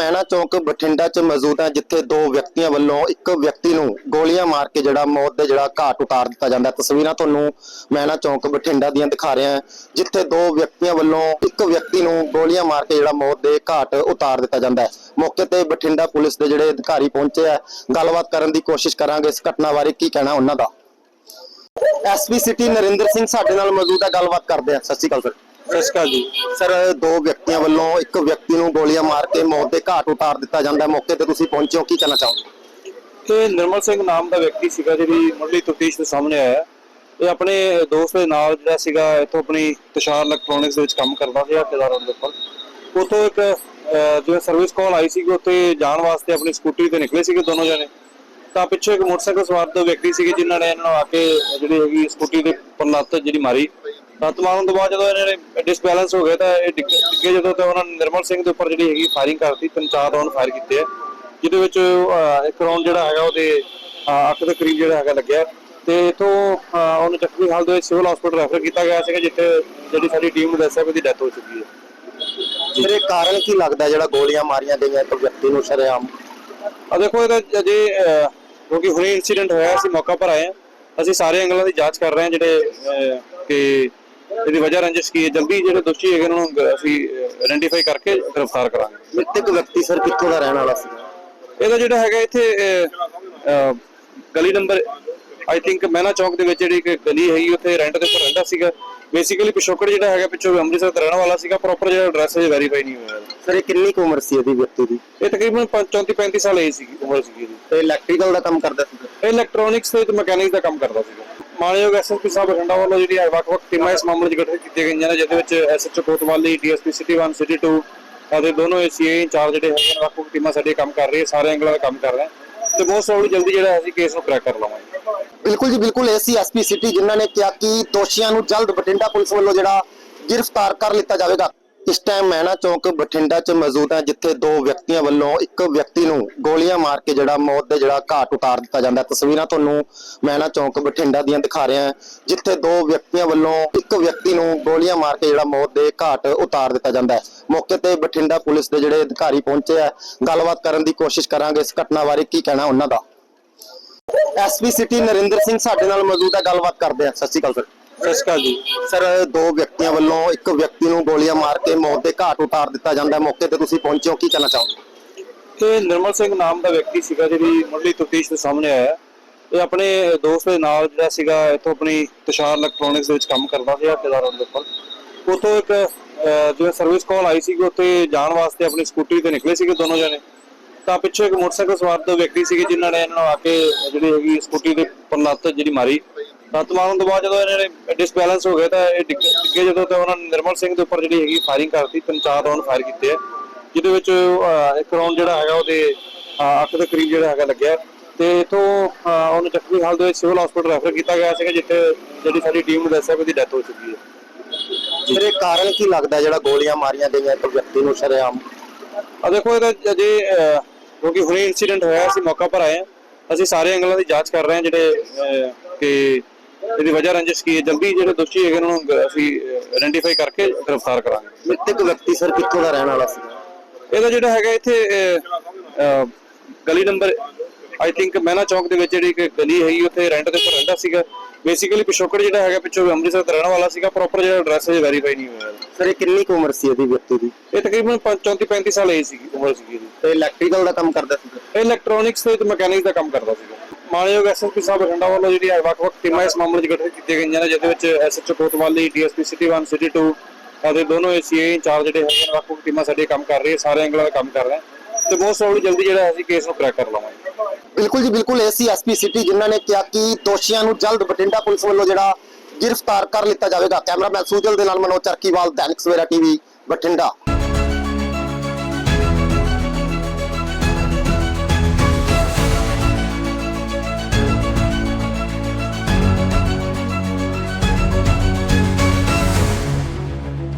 ਮਹਿਣਾ ਚੌਂਕ ਬਠਿੰਡਾ 'ਚ ਮੌਜੂਦ ਹੈ, ਜਿੱਥੇ ਦੋ ਵਿਅਕਤੀਆਂ ਵੱਲੋਂ ਇੱਕ ਵਿਅਕਤੀ ਨੂੰ ਗੋਲੀਆਂ ਮਾਰ ਕੇ ਜਿਹੜਾ ਮੌਤ ਦੇ ਜਿਹੜਾ ਘਾਟ ਉਤਾਰ ਦਿੱਤਾ ਜਾਂਦਾ ਤਸਵੀਰਾਂ ਤੁਹਾਨੂੰ ਮਹਿਣਾ ਚੌਂਕ ਬਠਿੰਡਾ ਦੀਆਂ ਦਿਖਾ ਰਿਹਾ ਹਾਂ, ਜਿੱਥੇ ਦੋ ਵਿਅਕਤੀਆਂ ਵੱਲੋਂ ਇੱਕ ਵਿਅਕਤੀ ਨੂੰ ਗੋਲੀਆਂ ਮਾਰ ਕੇ ਜਿਹੜਾ ਮੌਤ ਦੇ ਘਾਟ ਉਤਾਰ ਦਿੱਤਾ ਜਾਂਦਾ ਹੈ। ਮੌਕੇ ਤੇ ਬਠਿੰਡਾ ਪੁਲਿਸ ਦੇ ਜਿਹੜੇ ਅਧਿਕਾਰੀ ਪਹੁੰਚੇ ਆ। ਗੱਲਬਾਤ ਕਰਨ ਦੀ ਕੋਸ਼ਿਸ਼ ਕਰਾਂਗੇ, ਇਸ ਘਟਨਾ ਬਾਰੇ ਕੀ ਕਹਿਣਾ ਉਹਨਾਂ ਦਾ। ਐਸਪੀ ਸਿਟੀ ਨਰਿੰਦਰ ਸਿੰਘ ਸਾਡੇ ਨਾਲ ਮੌਜੂਦ ਹੈ ਗੱਲਬਾਤ ਕਰਦੇ ਆ। ਸਤਿ ਸ਼੍ਰੀ ਅਕਾਲ ਸਰ। ਸਤਿ ਸ਼੍ਰੀ ਅਕਾਲ ਜੀ। ਸਰ ਦੋ ਵਿਅਕਤੀਆਂ ਵੱਲੋਂ ਇੱਕ ਵਿਅਕਤੀ ਨੂੰ ਗੋਲੀਆਂ ਮਾਰ ਕੇ ਮੌਤ ਦੇ ਘਾਟ ਉਤਾਰ ਦਿੱਤਾ ਜਾਂਦਾ ਹੈ। ਮੌਕੇ ਤੇ ਤੁਸੀਂ ਪਹੁੰਚੇ ਹੋ ਕੀ ਕਹਿਣਾ ਚਾਹੋਗੇ? ਇਹ ਨਿਰਮਲ ਸਿੰਘ ਨਾਮ ਦਾ ਵਿਅਕਤੀ ਸੀਗਾ ਜਿਹੜੀ ਮੁੱਢਲੀ ਤਫਤੀਸ਼ ਦੇ ਸਾਹਮਣੇ ਆਇਆ ਇਹ ਆਪਣੇ ਦੋਸਤ ਦੇ ਨਾਲ ਜਿਹੜਾ ਸੀਗਾ ਇੱਥੋਂ ਆਪਣੀ ਤੁਸ਼ਾਰ ਇਲੈਕਟ੍ਰੋਨਿਕਸ ਦੇ ਵਿੱਚ ਕੰਮ ਕਰਦਾ ਸੀ ਹੱਥੇਦਾਰ ਦੇ ਉੱਪਰ। ਉਤੋਂ ਇੱਕ ਅਹ, ਜਿਵੇਂ ਸਰਵਿਸ ਕਾਲ ਆਈ ਸੀਗੀ ਉੱਥੇ ਜਾਣ ਵਾਸਤੇ ਆਪਣੀ ਸਕੂਟਰੀ ਤੇ ਨਿਕਲੇ ਸੀਗੇ ਦੋਨੋਂ ਜਣੇ। ਤਾਂ ਪਿੱਛੇ ਇੱਕ ਮੋਟਰਸਾਈਕਲ ਸਵਾਰ ਦੋ ਵਿਅਕਤੀ ਸੀਗੇ ਜਿਨ੍ਹਾਂ ਨੇ ਇਹਨਾਂ ਨੂੰ ਆ ਕੇ ਜਿਹੜੀ ਹੈਗੀ ਸਕੂਟਰੀ ਦੇ ਉੱਪਰ ਲੱਤ ਜਿਹੜੀ ਮਾਰੀ। ਮਾਰਨ ਤੋਂ ਬਾਅਦ ਜਦੋਂ ਇਹਨਾਂ ਨੇ ਡਿਸਬੈਲੈਂਸ ਹੋ ਗਏ ਤਾਂ ਇਹ ਡਿੱਗ- ਡਿੱਗੇ ਜਦੋਂ ਤੇ ਉਹਨਾਂ ਨੇ ਨਿਰਮਲ ਸਿੰਘ ਦੇ ਉੱਪਰ ਜਿਹੜੀ ਹੈਗੀ ਫਾਇਰਿੰਗ ਕਰਤੀ ਤਿੰਨ ਚਾਰ ਰਾਉਂਡ ਫਾਇਰ ਕੀਤੇ ਆ ਜਿਹਦੇ ਵਿੱਚ ਅਹ, ਇੱਕ ਰਾਉਂਡ ਜਿਹੜਾ ਹੈਗਾ ਉਹਦੇ ਅਹ, ਅੱਖ ਦੇ ਕਰੀਬ ਜਿਹੜਾ ਹੈਗਾ ਲੱਗਿਆ। ਤੇ ਇਥੋਂ ਉਹਨੂੰ ਜ਼ਖਮੀ ਹਾਲਤ ਵਿੱਚ ਸਿਵਲ ਹਸਪੀਟਲ ਰੈਫਰ ਕੀਤਾ ਗਿਆ ਸੀਗਾ ਜਿੱਥੇ ਜਿਹੜੀ ਸਾਡੀ ਟੀਮ ਨੂੰ ਦੱਸਿਆ ਕਿ ਉਹਦੀ ਡੈਥ ਹੋ ਚੁੱਕੀ ਹੈ। ਸਰ ਇਹ ਕਾਰਨ ਕੀ ਲੱਗਦਾ ਜਿਹੜਾ ਗੋਲੀਆਂ ਮਾਰੀਆਂ ਗਈਆਂ ਇੱਕ ਵਿਅਕਤੀ ਨੂੰ ਸ਼ਰੇਆਮ? ਆ ਦੇਖੋ ਇਹਦਾ ਅਜੇ ਅਹ, ਕਿਉਂਕਿ ਹੁਣੇ ਇਨਸੀਡੈਂਟ ਹੋਇਆ ਅਸੀਂ ਮੌਕਾ ਪਰ ਆਏ ਹਾਂ। ਅਸੀਂ ਸਾਰੇ ਐਂਗਲਾਂ ਦੀ ਜਾਂਚ ਕਰ ਰਹੇ ਹਾਂ ਜਿਹੜੇ ਅਹ, ਕਿ ਇਹਦੀ ਵਜ੍ਹਾ ਰੰਜਿਸ਼ ਕੀ ਹੈ? ਜਲਦੀ ਜਿਹੜੇ ਦੋਸ਼ੀ ਹੈਗੇ ਉਹਨਾਂ ਨੂੰ ਅਸੀਂ ਆਇਡੈਂਟੀਫਾਈ ਕਰਕੇ ਗ੍ਰਿਫਤਾਰ ਕਰਾਂਗੇ। ਮ੍ਰਿਤਕ ਵਿਅਕਤੀ ਸਰ ਕਿੱਥੋਂ ਦਾ ਰਹਿਣ ਵਾਲਾ ਸੀ? ਇਹਦਾ ਜਿਹੜਾ ਹੈਗਾ ਇੱਥੇ ਗਲੀ ਨੰਬਰ ਆਈ ਥਿੰਕ ਮਹਿਨਾ ਚੌਕ ਦੇ ਵਿੱਚ ਜਿਹੜੀ ਇੱਕ ਗਲੀ ਹੈਗੀ ਉੱਥੇ ਰੈਂਟ ਦੇ ਉੱਪਰ ਰਹਿੰਦਾ ਸੀਗਾ। ਬੇਸਿਕਲੀ ਪਿਛੋਕੜ ਜਿਹੜਾ ਹੈਗਾ ਪਿੱਛੋਂ ਅੰਮ੍ਰਿਤਸਰ ਦਾ ਰਹਿਣ ਵਾਲਾ ਸੀਗਾ। ਪ੍ਰੋਪਰ ਜਿਹੜਾ ਐਡਰੈਸ ਹੈ ਵੈਰੀਫਾਈ ਨਹੀਂ ਹੋਇਆ। ਸਰ ਇਹ ਕਿੰਨੀ ਕੁ ਉਮਰ ਸੀ ਇਹਦੀ ਵਿਅਕਤੀ ਦੀ? ਇਹ ਤਕਰੀਬਨ 34 35 ਸਾਲ ਏਜ ਸੀਗੀ ਉਮਰ ਸੀਗੀ ਤੇ ਇਲੈਕਟ੍ਰੀਕਲ ਦਾ ਕੰਮ ਕਰਦਾ ਸੀ ਇਹ ਇਲੈਕਟ੍ਰੋਨਿਕਸ ਤੇ ਮਕੈਨਿਕਸ ਦਾ ਕੰਮ ਕਰਦਾ ਸੀਗਾ। ਮਾਨਯੋਗ ਐਸਐਸਪੀ ਸਾਹਿਬ ਬਠਿੰਡਾ ਵੱਲੋਂ ਜਿਹੜੀ ਵੱਖ-ਵੱਖ ਟੀਮਾਂ ਇਸ ਮਾਮਲੇ 'ਚ ਗਠਿਤ ਕੀਤੀਆਂ ਗਈਆਂ ਨੇ, ਜਿਹਦੇ ਵਿੱਚ ਐਸਐਚਓ ਕੋਤਵਾਲੀ ਡੀਐਸਪੀ ਸਿਟੀ 1 ਸਿਟੀ 2 ਅਤੇ ਦੋਨੋਂ ਏਸੀਏ ਇੰਚਾਰਜ ਜਿਹੜੇ ਹੈਗੇ ਨੇ, ਵੱਖ-ਵੱਖ ਟੀਮਾਂ ਸਾਡੀਆਂ ਕੰਮ ਕਰ ਰਹੀਆਂ, ਸਾਰੇ ਐਂਗਲਾਂ ਦਾ ਕੰਮ ਕਰ ਰਹੇ ਤੇ ਬਹੁਤ ਸੌਲੀ ਜਲਦੀ ਜਿਹੜਾ ਅਸੀਂ ਕੇਸ ਨੂੰ ਕਰੈਕ ਕਰ ਲਵਾਂਗੇ। ਬਿਲਕੁਲ ਜੀ, ਬਿਲਕੁਲ ਏਸੀ ਐਸਪੀ ਸਿਟੀ ਜਿਨ੍ਹਾਂ ਨੇ ਕਿਹਾ ਕਿ ਦੋਸ਼ੀਆਂ ਨੂੰ ਜਲਦ ਬਠਿੰਡਾ ਪੁਲਿਸ ਵੱਲੋਂ ਜਿਹੜਾ ਗ੍ਰਿਫਤਾਰ ਕਰ ਲਿੱਤਾ ਜਾਵੇਗਾ। ਇਸ ਟਾਈਮ ਮਹਿਣਾ ਚੌਕ ਬਠਿੰਡਾ 'ਚ ਮੌਜੂਦ ਹੈ ਜਿੱਥੇ ਦੋ ਵਿਅਕਤੀਆਂ ਵੱਲੋਂ ਇੱਕ ਵਿਅਕਤੀ ਨੂੰ ਗੋਲੀਆਂ ਮਾਰ ਕੇ ਜਿਹੜਾ ਮੌਤ ਦੇ ਜਿਹੜਾ ਘਾਟ ਉਤਾਰ ਦਿੱਤਾ ਜਾਂਦਾ। ਤਸਵੀਰਾਂ ਤੁਹਾਨੂੰ ਮਹਿਣਾ ਚੌਕ ਬਠਿੰਡਾ ਦੀਆਂ ਦਿਖਾ ਰਿਹਾ ਹਾਂ ਜਿੱਥੇ ਦੋ ਵਿਅਕਤੀਆਂ ਵੱਲੋਂ ਇੱਕ ਵਿਅਕਤੀ ਨੂੰ ਗੋਲੀਆਂ ਮਾਰ ਕੇ ਜਿਹੜਾ ਮੌਤ ਦੇ ਘਾਟ ਉਤਾਰ ਦਿੱਤਾ ਜਾਂਦਾ ਹੈ। ਮੌਕੇ ਤੇ ਬਠਿੰਡਾ ਪੁਲਿਸ ਦੇ ਜਿਹੜੇ ਅਧਿਕਾਰੀ ਪਹੁੰਚੇ ਆ। ਗੱਲਬਾਤ ਕਰਨ ਦੀ ਕੋਸ਼ਿਸ਼ ਕਰਾਂਗੇ ਇਸ ਘਟਨਾ ਬਾਰੇ ਕੀ ਕਹਿਣਾ ਉਹਨਾਂ ਦਾ। ਐਸਪੀ ਸਿਟੀ ਨਰਿੰਦਰ ਸਿੰਘ ਸਾਡੇ ਨਾਲ ਮੌਜੂਦ ਹੈ ਗੱਲਬਾਤ ਕਰਦੇ ਆ ਸਤਿ ਸ਼੍ਰੀ ਅਕਾਲ ਸਰ। ਸਤਿ ਸ਼੍ਰੀ ਅਕਾਲ ਜੀ। ਸਰ ਦੋ ਵਿਅਕਤੀਆਂ ਵੱਲੋਂ ਇੱਕ ਵਿਅਕਤੀ ਨੂੰ ਗੋਲੀਆਂ ਮਾਰ ਕੇ ਮੌਤ ਦੇ ਘਾਟ ਉਤਾਰ ਦਿੱਤਾ ਜਾਂਦਾ ਹੈ। ਮੌਕੇ ਤੇ ਤੁਸੀਂ ਪਹੁੰਚੇ ਹੋ ਕੀ ਕਹਿਣਾ ਚਾਹੋਗੇ? ਇਹ ਨਿਰਮਲ ਸਿੰਘ ਨਾਮ ਦਾ ਵਿਅਕਤੀ ਸੀਗਾ ਜਿਹੜੀ ਮੁੱਢਲੀ ਤਫਤੀਸ਼ ਦੇ ਸਾਹਮਣੇ ਆਇਆ ਇਹ ਆਪਣੇ ਦੋਸਤ ਦੇ ਨਾਲ ਜਿਹੜਾ ਸੀਗਾ ਇੱਥੋਂ ਆਪਣੀ ਤੁਸ਼ਾਰ ਇਲੈਕਟ੍ਰੋਨਿਕਸ ਦੇ ਵਿੱਚ ਕੰਮ ਕਰਦਾ ਸੀ ਹੱਥੇਦਾਰ ਦੇ ਉੱਪਰ। ਉਤੋਂ ਇੱਕ ਅਹ, ਜਿਵੇਂ ਸਰਵਿਸ ਕਾਲ ਆਈ ਸੀਗੀ ਉੱਥੇ ਜਾਣ ਵਾਸਤੇ ਆਪਣੀ ਸਕੂਟਰੀ ਤੇ ਨਿਕਲੇ ਸੀਗੇ ਦੋਨੋਂ ਜਣੇ। ਤਾਂ ਪਿੱਛੇ ਇੱਕ ਮੋਟਰਸਾਈਕਲ ਸਵਾਰ ਦੋ ਵਿਅਕਤੀ ਸੀਗੇ ਜਿਨ੍ਹਾਂ ਨੇ ਇਹਨਾਂ ਨੂੰ ਆ ਕੇ ਜਿਹੜੀ ਹੈਗੀ ਸਕੂਟਰੀ ਦੇ ਉੱਪਰ ਲੱਤ ਜਿਹੜੀ ਮਾਰੀ। ਲੱਤ ਮਾਰਨ ਤੋਂ ਬਾਅਦ ਜਦੋਂ ਇਹਨਾਂ ਨੇ ਡਿਸਬੈਲੈਂਸ ਹੋ ਗਏ ਤਾਂ ਇਹ ਡਿੱਗ- ਡਿੱਗੇ ਜਦੋਂ ਤੇ ਉਹਨਾਂ ਨੇ ਨਿਰਮਲ ਸਿੰਘ ਦੇ ਉੱਪਰ ਜਿਹੜੀ ਹੈਗੀ ਫਾਇਰਿੰਗ ਕਰਤੀ ਤਿੰਨ ਚਾਰ ਰਾਉਂਡ ਫਾਇਰ ਕੀਤੇ ਆ ਜਿਹਦੇ ਵਿੱਚ ਅਹ, ਇੱਕ ਰਾਉਂਡ ਜਿਹੜਾ ਹੈਗਾ ਉਹਦੇ ਅਹ, ਅੱਖ ਦੇ ਕਰੀਬ ਜਿਹੜਾ ਹੈਗਾ ਲੱਗਿਆ। ਤੇ ਇਥੋਂ ਉਹਨੂੰ ਜ਼ਖਮੀ ਹਾਲਤ ਵਿੱਚ ਸਿਵਲ ਹਸਪੀਟਲ ਰੈਫਰ ਕੀਤਾ ਗਿਆ ਸੀਗਾ ਜਿੱਥੇ ਜਿਹੜੀ ਸਾਡੀ ਟੀਮ ਨੂੰ ਦੱਸਿਆ ਕਿ ਉਹਦੀ ਡੈਥ ਹੋ ਚੁੱਕੀ ਹੈ। ਸਰ ਇਹ ਕਾਰਨ ਕੀ ਲੱਗਦਾ ਜਿਹੜਾ ਗੋਲੀਆਂ ਮਾਰੀਆਂ ਗਈਆਂ ਇੱਕ ਵਿਅਕਤੀ ਨੂੰ ਸ਼ਰੇਆਮ? ਆ ਦੇਖੋ ਇਹਦਾ ਅਜੇ ਅਹ, ਕਿਉਂਕਿ ਹੁਣੇ ਇਨਸੀਡੈਂਟ ਹੋਇਆ ਅਸੀਂ ਮੌਕਾ ਪਰ ਆਏ ਹਾਂ। ਅਸੀਂ ਸਾਰੇ ਐਂਗਲਾਂ ਦੀ ਜਾਂਚ ਕਰ ਰਹੇ ਹਾਂ ਜਿਹੜੇ ਅਹ, ਕਿ ਇਹਦੀ ਵਜ੍ਹਾ ਰੰਜਿਸ਼ ਕੀ ਹੈ? ਜਲਦੀ ਜਿਹੜੇ ਦੋਸ਼ੀ ਹੈਗੇ ਉਹਨਾਂ ਨੂੰ ਅਸੀਂ ਆਇਡੈਂਟੀਫਾਈ ਕਰਕੇ ਗ੍ਰਿਫਤਾਰ ਕਰਾਂਗੇ। ਮ੍ਰਿਤਕ ਵਿਅਕਤੀ ਸਰ ਕਿੱਥੋਂ ਦਾ ਰਹਿਣ ਵਾਲਾ ਸੀ? ਇਹਦਾ ਜਿਹੜਾ ਹੈਗਾ ਇੱਥੇ ਗਲੀ ਨੰਬਰ ਆਈ ਥਿੰਕ ਮਹਿਨਾ ਚੌਕ ਦੇ ਵਿੱਚ ਜਿਹੜੀ ਇੱਕ ਗਲੀ ਹੈਗੀ ਉੱਥੇ ਰੈਂਟ ਦੇ ਉੱਪਰ ਰਹਿੰਦਾ ਸੀਗਾ। ਬੇਸਿਕਲੀ ਪਿਛੋਕੜ ਜਿਹੜਾ ਹੈਗਾ ਪਿੱਛੋਂ ਅੰਮ੍ਰਿਤਸਰ ਦਾ ਰਹਿਣ ਵਾਲਾ ਸੀਗਾ। ਪ੍ਰੋਪਰ ਜਿਹੜਾ ਐਡਰੈਸ ਹੈ ਵੈਰੀਫਾਈ ਨਹੀਂ ਹੋਇਆ। ਸਰ ਇਹ ਕਿੰਨੀ ਕੁ ਉਮਰ ਸੀ ਇਹਦੀ ਵਿਅਕਤੀ ਦੀ? ਇਹ ਤਕਰੀਬਨ 34 35 ਸਾਲ ਏਜ ਸੀਗੀ ਉਮਰ ਸੀਗੀ ਤੇ ਇਲੈਕਟ੍ਰੀਕਲ ਦਾ ਕੰਮ ਕਰਦਾ ਸੀ ਇਹ ਇਲੈਕਟ੍ਰੋਨਿਕਸ ਤੇ ਮਕੈਨਿਕਸ ਦਾ ਕੰਮ ਕਰਦਾ ਸੀਗਾ। ਮਾਨਯੋਗ ਐਸਐਸਪੀ ਸਾਹਿਬ ਬਠਿੰਡਾ ਵੱਲੋਂ ਜਿਹੜੀ ਵੱਖ-ਵੱਖ ਟੀਮਾਂ ਇਸ ਮਾਮਲੇ 'ਚ ਗਠਿਤ ਕੀਤੀਆਂ ਗਈਆਂ ਨੇ, ਜਿਹਦੇ ਵਿੱਚ ਐਸਐਚਓ ਕੋਤਵਾਲੀ ਡੀਐਸਪੀ ਸਿਟੀ 1 ਸਿਟੀ 2 ਅਤੇ ਦੋਨੋਂ ਏਸੀਏ ਇੰਚਾਰਜ ਜਿਹੜੇ ਹੈਗੇ ਨੇ, ਵੱਖ-ਵੱਖ ਟੀਮਾਂ ਸਾਡੀਆਂ ਕੰਮ ਕਰ ਰਹੀਆਂ, ਸਾਰੇ ਐਂਗਲਾਂ ਦਾ ਕੰਮ ਕਰ ਰਹੇ ਤੇ ਬਹੁਤ ਸੌਲੀ ਜਲਦੀ ਜਿਹੜਾ ਅਸੀਂ ਕੇਸ ਨੂੰ ਕਰੈਕ ਕਰ ਲਵਾਂਗੇ। ਬਿਲਕੁਲ ਜੀ, ਬਿਲਕੁਲ ਏਸੀ ਐਸਪੀ ਸਿਟੀ ਜਿਨ੍ਹਾਂ ਨੇ ਕਿਹਾ ਕਿ ਦੋਸ਼ੀਆਂ ਨੂੰ ਜਲਦ ਬਠਿੰਡਾ ਪੁਲਿਸ ਵੱਲੋਂ ਜਿਹੜਾ ਗ੍ਰਿਫਤਾਰ ਕਰ ਲਿੱਤਾ ਜਾਵੇਗਾ। ਕੈਮਰਾਮੈਨ ਸੂਜਲ ਦੇ ਨਾਲ ਮਨੋਜ ਚਰਕੀਵਾਲ ਦੈਨਿਕ ਸਵੇਰਾ ਟੀਵੀ, ਬਠਿੰਡਾ।